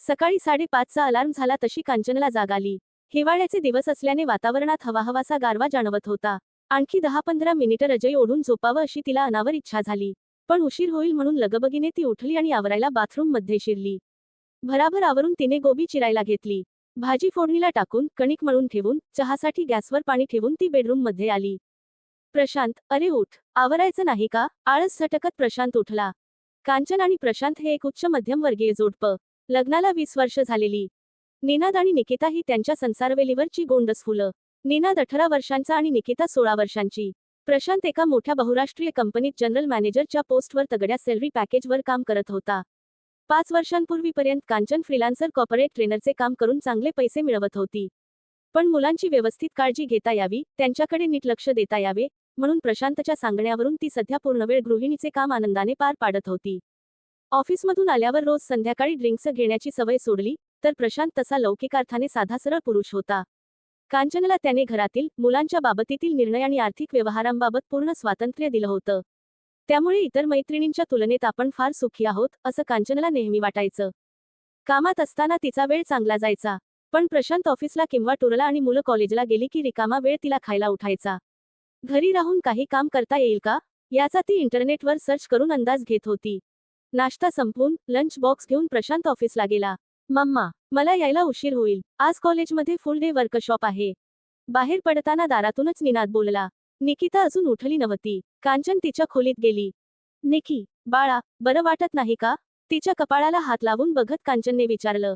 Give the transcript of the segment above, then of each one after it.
सकाळी साडेपाचचा अलार्म झाला तशी कांचनला जाग आली. हिवाळ्याचे दिवस असल्याने वातावरणात हवाहवासा गारवा जाणवत होता. आणखी दहा पंधरा मिनिटं रजई ओढून झोपावं अशी तिला अनावर इच्छा झाली. पण उशीर होईल म्हणून लगबगीने ती उठली आणि आवरायला बाथरूममध्ये शिरली. भराभर आवरून तिने गोबी चिरायला घेतली. भाजी फोडणीला टाकून कणिक मळून ठेवून चहासाठी गॅसवर पाणी ठेवून ती बेडरूममध्ये आली. प्रशांत अरे उठ. आवरायचं नाही का? आळस झटकत प्रशांत उठला. कांचन आणि प्रशांत हे एक उच्च मध्यमवर्गीय जोडपं. लग्नाला वीस वर्ष झालेली. निनाद आणि निकिता ही त्यांच्या संसारवेलीवरची गोंडस फुलं. निनाद अठरा वर्षांचा आणि निकिता सोळा वर्षांची. प्रशांत एका मोठ्या बहुराष्ट्रीय कंपनीत जनरल मॅनेजरच्या पोस्टवर तगड्या सॅलरी पॅकेजवर काम करत होता. पाच वर्षांपूर्वीपर्यंत कांचन फ्रीलान्सर कॉर्पोरेट ट्रेनरचे काम करून चांगले पैसे मिळवत होती. पण मुलांची व्यवस्थित काळजी घेता यावी त्यांच्याकडे नीट लक्ष देता यावे म्हणून प्रशांतच्या सांगण्यावरून ती सध्या पूर्णवेळ गृहिणीचे काम आनंदाने पार पाडत होती. ऑफिसमधून आल्यावर रोज संध्याकाळी ड्रिंक्स घेण्याची सवय सोडली तर प्रशांत तसा लौकिकार्थाने साधा सरळ पुरुष होता. कांचनला त्याने घरातील मुलांच्या बाबतीतील निर्णय आणि आर्थिक व्यवहारांबाबत पूर्ण स्वातंत्र्य दिलं होतं. त्यामुळे इतर मैत्रिणींच्या तुलनेत आपण फार सुखी आहोत असं कांचनला नेहमी वाटायचं. कामात असताना तिचा वेळ चांगला जायचा पण प्रशांत ऑफिसला किंवा टुरला आणि मुलं कॉलेजला गेली की रिकामा वेळ तिला खायला उठायचा. घरी राहून काही काम करता येईल का? याचा ती इंटरनेटवर सर्च करून अंदाज घेत होती. नाश्ता संपवून लंच बॉक्स घेऊन प्रशांत ऑफिसला गेला. मम्मा मला यायला उशीर होईल. आज कॉलेजमध्ये फुल डे वर्कशॉप आहे. बाहेर पडताना दारातूनच निनाद बोलला. निकिता अजून उठली नव्हती. कांचन तिच्या खोलीत गेली. निकी बाळा बरं वाटत नाही का? तिच्या कपाळाला हात लावून बघत कांचनने विचारलं.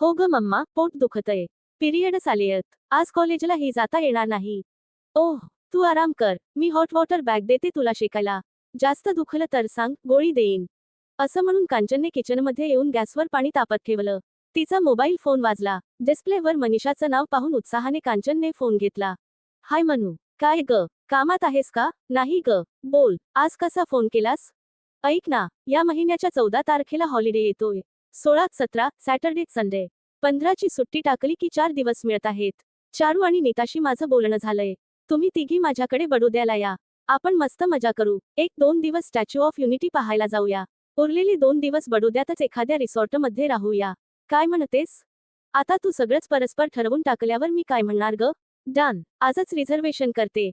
हो ग मम्मा पोट दुखतय. पिरियडच आलेयत आज कॉलेजला ही जाता येणार नाही. ओह तू आराम कर. मी हॉट वॉटर बॅग देते तुला शेकायला. जास्त दुखलं तर सांग गोळी देईन. असं म्हणून कांचनने किचनमध्ये येऊन गॅसवर पाणी तापत ठेवलं. तिचा मोबाईल फोन वाजला. डिस्प्लेवर मनीषाचं नाव पाहून उत्साहाने कांचनने फोन घेतला. हाय मनू काय ग? कामात आहेस का? नाही ग. बोल आज कसा फोन केलास? ऐक ना या महिन्याच्या चौदा तारखेला हॉलिडे येतोय. सोळा सतरा सॅटर्डे संडे. पंधराची सुट्टी टाकली की चार दिवस मिळत आहेत. चारू आणि नीताशी माझं बोलणं झालंय. तुम्ही तिघी माझ्याकडे बडोद्याला या. आपण मस्त मजा करू. एक दोन दिवस स्टॅच्यू ऑफ युनिटी पाहायला जाऊया. उरलेली दोन दिवस बडोद्यातच एखाद्या रिसॉर्टमध्ये राहूया. काय म्हणतेस? आता तू सगळंच परस्पर ठरवून टाकल्यावर मी काय म्हणणार ग? डन. आजच रिझर्वेशन करते.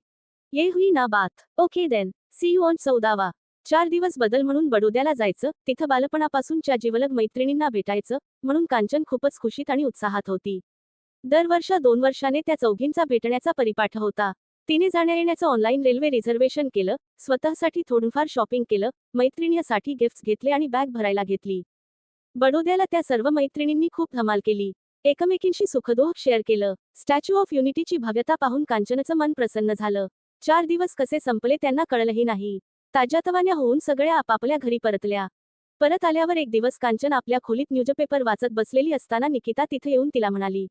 ये हुई ना बात. Okay then. See you on चौदावा. चार दिवस बदल म्हणून बडोद्याला जायचं तिथं बालपणापासूनच्या जिवलग मैत्रिणींना भेटायचं म्हणून कांचन खूपच खुशीत आणि उत्साहात होती. दरवर्षा दोन वर्षाने त्या चौघींचा भेटण्याचा परिपाठ होता. तिने जाण्यायेण्याचं ऑनलाईन रेल्वे रिझर्वेशन केलं स्वतःसाठी थोडंफार शॉपिंग केलं मैत्रिणीसाठी गिफ्ट्स घेतले आणि बॅग भरायला घेतली. बडोद्याला त्या सर्व मैत्रिणींनी खूप धमाल केली. एकमेकींशी सुखदोह शेअर केलं. स्टॅच्यू ऑफ युनिटीची भव्यता पाहून कांचनचं मन प्रसन्न झालं. चार दिवस कसे संपले त्यांना कळलंही नाही. ताज्यातवान्या होऊन सगळ्या आपापल्या घरी परतल्या. परत आल्यावर एक दिवस कांचन आपल्या खोलीत न्यूजपेपर वाचत बसलेली असताना निकिता तिथे येऊन तिला म्हणाली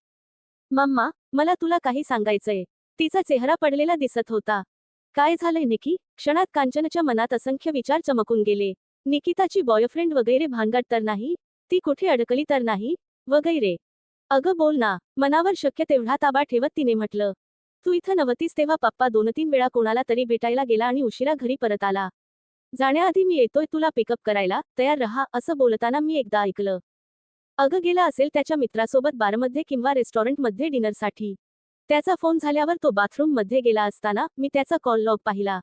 मम्मा मला तुला काही सांगायचंय. तिचा चेहरा पडलेला दिसत होता. काय झालंय निकी? क्षणात कांचनच्या मनात असंख्य विचार चमकून गेले. निकिताची बॉयफ्रेंड वगैरे भानगड तर नाही? ती कुठे अडकली तर नाही? वगैरे. अगं बोल ना. मनावर शक्य तेवढा ताबा ठेवत तिने म्हटलं. तू इथं नव्हतीस तेव्हा पप्पा दोन तीन वेळा कोणाला तरी भेटायला गेला आणि उशिरा घरी परत आला. जाण्याआधी मी येतोय तुला पिकअप करायला. तयार रहा असं बोलताना मी एकदा ऐकलं. अगं गेला असेल त्याच्या मित्रासोबत बारमध्ये किंवा रेस्टॉरंटमध्ये डिनरसाठी. त्याचा फोन झाल्यावर तो बाथरूममध्ये गेला असताना मी त्याचा कॉल लॉग पाहिला.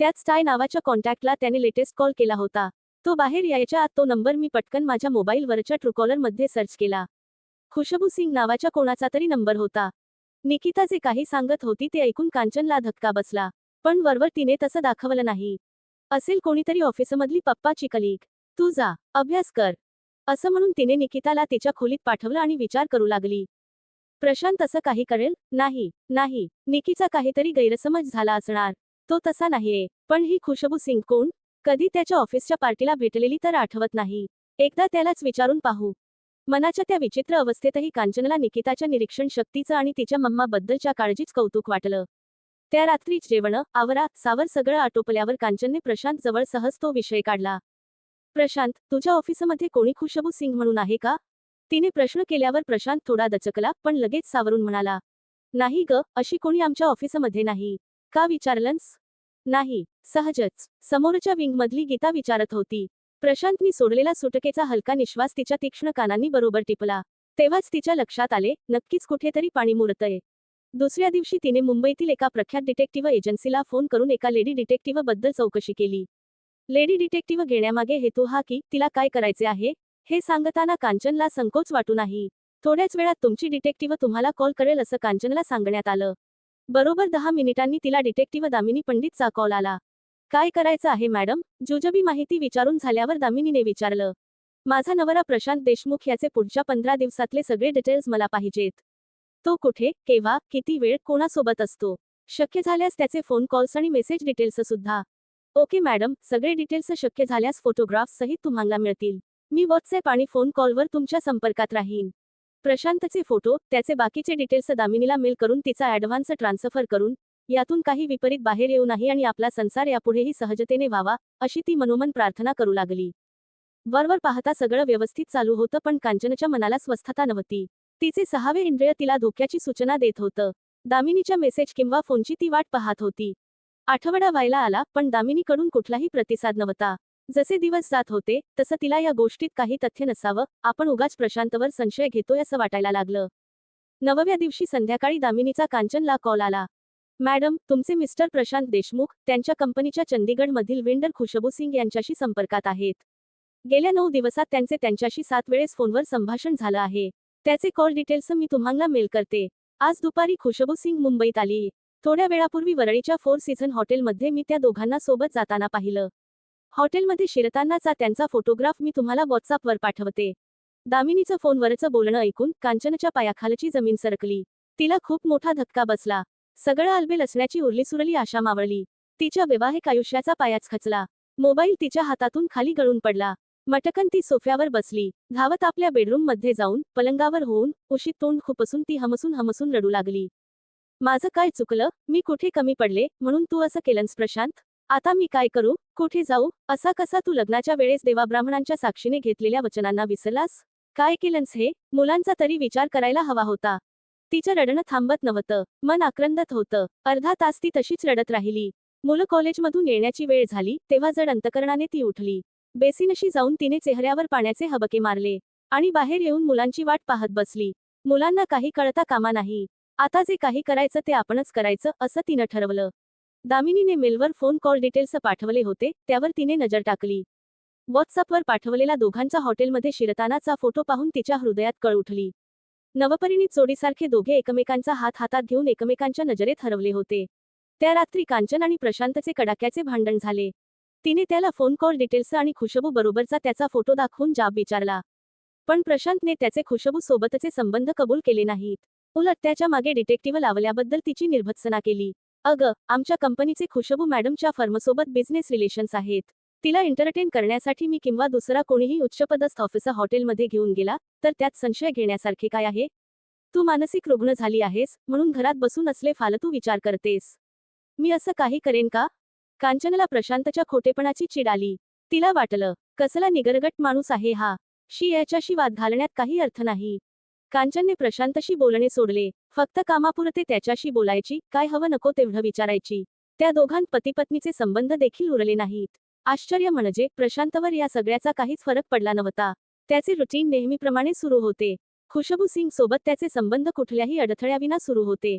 त्यात स्टाय नावाच्या कॉन्टॅक्टला त्याने लेटेस्ट कॉल केला होता. तो बाहेर यायच्या आत तो नंबर मी पटकन माझ्या मोबाईलवरच्या ट्रुकॉलरमध्ये सर्च केला. खुशबू सिंग नावाच्या कोणाचा तरी नंबर होता. निकिता जे काही सांगत होती ते ऐकून कांचनला धक्का बसला. पण वरवर तिने तसं दाखवलं नाही. असेल कोणीतरी ऑफिसमधली पप्पाची कलीग. तू जा अभ्यास कर. असं म्हणून तिने निकिताला तिच्या खोलीत पाठवलं आणि विचार करू लागली. प्रशांत असं काही करेल नाही नाही. निकीचा काहीतरी गैरसमज झाला असणार. तो तसा नाहीये. पण ही खुशबू सिंग कोण? कधी त्याच्या ऑफिसच्या पार्टीला भेटलेली तर आठवत नाही. एकदा त्यालाच विचारून पाहू. मनाच्या त्या विचित्र अवस्थेतही कांचनला निकिताच्या निरीक्षण शक्तीचं आणि तिच्या मम्माबद्दलच्या काळजीच कौतुक वाटलं. त्या रात्रीच जेवण आवरा सावर सगळं आटोपल्यावर कांचनने प्रशांत जवळ सहज तो विषय काढला. प्रशांत तुझ्या ऑफिसमध्ये कोणी खुशबू सिंग म्हणून आहे का? तिने प्रश्न केल्यावर प्रशांत थोडा दचकला पण लगेच सावरून म्हणाला नाही ग अशी कोणी आमच्या ऑफिसमध्ये नाही. का विचारलंस? नाही सहजच. समोरच्या विंगमधली गीता विचारत होती. प्रशांतनी सोडलेला सुटकेचा हलका निश्वास तिच्या तीक्ष्ण कानांनी बरोबर टिपला. तेव्हाच तिच्या लक्षात आले नक्कीच कुठेतरी पाणी मुरतय. दुसऱ्या दिवशी तिने मुंबईतील एका प्रख्यात डिटेक्टिव्ह एजन्सीला फोन करून एका लेडी डिटेक्टिव्हबद्दल चौकशी केली. लेडी डिटेक्टिव्ह घेण्यामागे हेतू हा की तिला काय करायचे आहे? हे सांगताना कांचनला संकोच वाटू नाही. थोड्याच वेळात तुमची डिटेक्टिव्ह तुम्हाला कॉल करेल असं कांचनला सांगण्यात आलं. बरोबर दहा मिनिटांनी तिला डिटेक्टिव्ह दामिनी पंडितचा कॉल आला. काय करायचं आहे मॅडम? जुजबी माहिती विचारून झाल्यावर दामिनीने विचारलं. माझा नवरा प्रशांत देशमुख याचे पुढच्या पंधरा दिवसातले सगळे डिटेल्स मला पाहिजेत. तो कुठे केव्हा किती वेळ कोणासोबत असतो? शक्य झाल्यास त्याचे फोन कॉल्स आणि मेसेज डिटेल्स सुद्धा. ओके मॅडम सगळे डिटेल्स शक्य झाल्यास फोटोग्राफ्स सहित तुम्हाला मिळतील. मी व्हॉट्सअप आणि फोन कॉलवर तुमच्या संपर्कात राहीन. प्रशांतचे फोटो त्याचे बाकीचे डिटेल्स दामिनीला मेल करून तिचा ऍडव्हान्स ट्रान्सफर करून यातून काही विपरीत बाहेर येऊ नाही आणि आपला संसार यापुढेही सहजतेने व्हावा अशी ती मनोमन प्रार्थना करू लागली. वरवर पाहता सगळं व्यवस्थित चालू होतं पण कांचनच्या मनाला स्वस्थता नव्हती. तिचे सहावे इंद्रिय तिला धोक्याची सूचना देत होतं. दामिनीच्या मेसेज किंवा फोनची ती वाट पाहत होती. आठवडा व्हायला आला पण दामिनीकडून कुठलाही प्रतिसाद नव्हता. जसे दिवस जात होते तसं तिला या गोष्टीत काही तथ्य नसावं आपण उगाच प्रशांतवर संशय घेतोय असं वाटायला लागलं. नवव्या दिवशी संध्याकाळी दामिनीचा कांचनला कॉल आला. मॅडम तुमचे मिस्टर प्रशांत देशमुख त्यांच्या कंपनीच्या चंदीगडमधील वेंडर खुशबू सिंग यांच्याशी संपर्कात आहेत. गेल्या नऊ दिवसात त्यांचे त्यांच्याशी सात वेळेस फोनवर संभाषण झालं आहे. त्याचे कॉल डिटेल्स मी तुम्हाला मेल करते. आज दुपारी खुशबू सिंग मुंबईत आली. थोड्या वेळापूर्वी वरळीच्या फोर सीझन हॉटेलमध्ये मी त्या दोघांना सोबत जाताना पाहिलं. हॉटेलमध्ये शिरतानाचा त्यांचा फोटोग्राफ मी तुम्हाला व्हॉट्सअपवर पाठवते. दामिनीचं फोनवरचं बोलणं ऐकून कांचनच्या पायाखालची जमीन सरकली. तिला खूप मोठा धक्का बसला. सगळं आलबेल असण्याची उरलीसुरली आशा मावळली. तिच्या वैवाहिक आयुष्याचा पायाच खचला. मोबाईल तिच्या हातातून खाली गळून पडला. मटकन ती सोफ्यावर बसली. धावत आपल्या बेडरूममध्ये जाऊन पलंगावर होऊन उशीत तोंड खुपसून ती हमसून हमसून रडू लागली. माझं काय चुकलं? मी कुठे कमी पडले? म्हणून तू असं केलंस प्रशांत? आता मी काय करू? कुठे जाऊ? असा कसा तू लग्नाच्या वेळेस देवाब्राह्मणांच्या साक्षीने घेतलेल्या वचनांना विसरलास? काय केलंस हे? मुलांचा तरी विचार करायला हवा होता. तिचं रडणं थांबत नव्हतं. मन आक्रंदत होतं. अर्धा तास ती तशीच रडत राहिली. मुलं कॉलेजमधून येण्याची वेळ झाली तेव्हा जड अंतकरणाने ती उठली. बेसिनशी जाऊन तिने चेहऱ्यावर पाण्याचे हबके मारले आणि बाहेर येऊन मुलांची वाट पाहत बसली. मुलांना काही कळता कामा नाही. आता जे काही करायचं ते आपणच करायचं असं तिनं ठरवलं. दामिनीने मेलवर फोन कॉल डिटेल्स पाठवले होते त्यावर तिने नजर टाकली. व्हॉट्सअपवर पाठवलेला दोघांचा हॉटेलमध्ये शिरतानाचा फोटो पाहून तिच्या हृदयात कळ उठली. नवपरिणीत जोडीसारखे दोघे एकमेकांचा हात हातात घेऊन एकमेकांच्या नजरेत हरवले होते. त्या रात्री कांचन आणि प्रशांतचे कडाक्याचे भांडण झाले. तिने त्याला फोन कॉल डिटेल्स आणि खुशबू बरोबरचा त्याचा फोटो दाखवून जाब विचारला. पण प्रशांतने त्याचे खुशबू सोबतचे संबंध कबूल केले नाहीत. उलट त्याच्यामागे डिटेक्टिव्ह लावल्याबद्दल तिची निर्भत्सना केली. अगं आमच्या कंपनीचे खुशबू मॅडमच्या फर्मसोबत बिझनेस रिलेशन्स आहेत. तिला एंटरटेन करण्यासाठी मी किंवा दुसरा कोणीही उच्चपदस्थ ऑफिसर हॉटेलमध्ये घेऊन गेला तर त्यात संशय घेण्यासारखे काय आहे? तू मानसिक रुग्ण झाली आहेस म्हणून घरात बसून असले फालतू विचार करतेस. मी असं काही करेन का? कांचनला प्रशांतच्या खोटेपणाची चिड आली. तिला वाटलं कसला निगरगट माणूस आहे हा. शी याच्याशी वाद घालण्यात काही अर्थ नाही. कांचनने प्रशांतशी बोलणे सोडले. फक्त कामापुरते त्याच्याशी बोलायची काय हवं नको तेवढं विचारायची. त्या दोघांत पतीपत्नीचे संबंध देखील उरले नाहीत. आश्चर्य म्हणजे प्रशांतवर या सगळ्याचा काहीच फरक पडला नव्हता. त्याचे रुटीन नेहमीप्रमाणे सुरू होते. खुशबू सिंग सोबत त्याचे संबंध कुठल्याही अडथळ्याविना सुरू होते.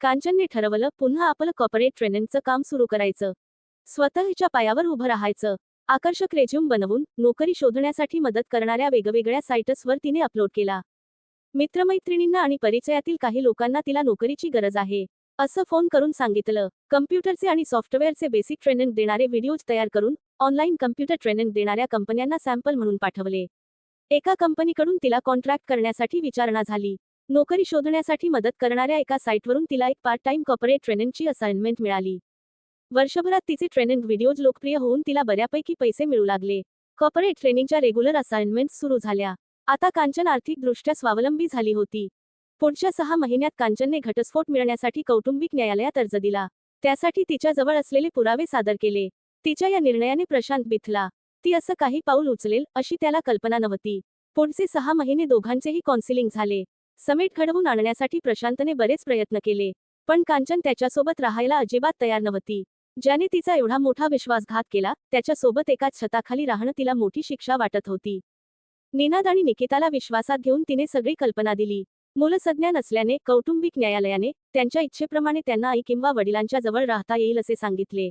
कांचनने ठरवलं पुन्हा आपलं कॉर्पोरेट ट्रेनिंगचं काम सुरू करायचं. स्वतःच्या पायावर उभं राहायचं. आकर्षक रेझ्युम बनवून नोकरी शोधण्यासाठी मदत करणाऱ्या वेगवेगळ्या साईट्सवर तिने अपलोड केला. मित्रमैत्रिणींना आणि परिचयातील काही लोकांना तिला नोकरीची गरज आहे. असं फोन करून सांगितलं. कम्प्युटरचे आणि सॉफ्टवेअरचे बेसिक ट्रेनिंग देणारे व्हिडिओज तयार करून ऑनलाईन कम्प्युटर ट्रेनिंग देणाऱ्या कंपन्यांना सॅम्पल म्हणून पाठवले. एका कंपनीकडून तिला कॉन्ट्रॅक्ट करण्यासाठी विचारणा झाली. नोकरी शोधण्यासाठी मदत करणाऱ्या एका साईटवरून तिला एक पार्ट टाइम कॉर्पोरेट ट्रेनिंगची असाइनमेंट मिळाली. वर्षभरात तिचे ट्रेनिंग व्हिडिओज लोकप्रिय होऊन तिला बऱ्यापैकी पैसे मिळू लागले. कॉर्पोरेट ट्रेनिंगच्या रेग्युलर असाइनमेंट सुरू झाल्या. आता कांचन आर्थिकदृष्ट्या स्वावलंबी झाली होती. पुढच्या सहा महिन्यात कांचनने घटस्फोट मिळण्यासाठी कौटुंबिक न्यायालयात अर्ज दिला. त्यासाठी तिच्या जवळ असलेले पुरावे सादर केले. तिच्या या निर्णयाने प्रशांत बिथला. ती असं काही पाऊल उचलेल अशी त्याला कल्पना नव्हती. पुढचे सहा महिने दोघांचेही कौन्सिलिंग झाले. समेट घडवून आणण्यासाठी प्रशांतने बरेच प्रयत्न केले. पण कांचन त्याच्यासोबत राहायला अजिबात तयार नव्हती. ज्याने तिचा एवढा मोठा विश्वासघात केला त्याच्यासोबत एकाच छताखाली राहणं तिला मोठी शिक्षा वाटत होती. निनाद आणि निकिताला विश्वासात घेऊन तिने सगळी कल्पना दिली. मूलसज्ञा नसल्याने कौटुंबिक न्यायालयाने त्यांच्या इच्छेप्रमाणे त्यांना आई किंवा वडिलांच्या जवळ राहता येईल असे सांगितले.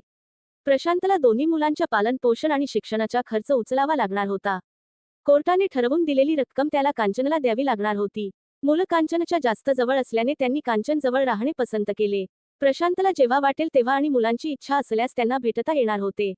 प्रशांतला दोन्ही मुलांच्या पालन पोषण आणि शिक्षणाचा खर्च उचलावा लागणार होता. कोर्टाने ठरवून दिलेली रक्कम त्याला कांचनला द्यावी लागणार होती. मुलं कांचनच्या जास्त जवळ असल्याने त्यांनी कांचन जवळ राहणे पसंत केले. प्रशांतला जेव्हा वाटेल तेव्हा आणि मुलांची इच्छा असल्यास त्यांना भेटता येणार होते.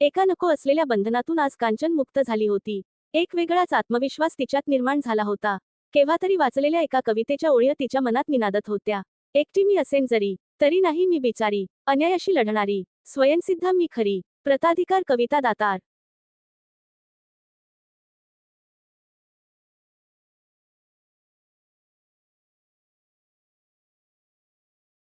एका नको असलेल्या बंधनातून आज कांचन मुक्त झाली होती. एक वेगळाच आत्मविश्वास तिच्यात निर्माण झाला होता. केव्हा तरी वाचलेल्या एका कवितेच्या ओळी तिच्या मनात निनादत होत्या. एकटी मी असेन जरी तरी नाही मी बिचारी अन्यायाशी लढणारी स्वयंसिद्ध मी खरी प्रताधिकार कविता दातार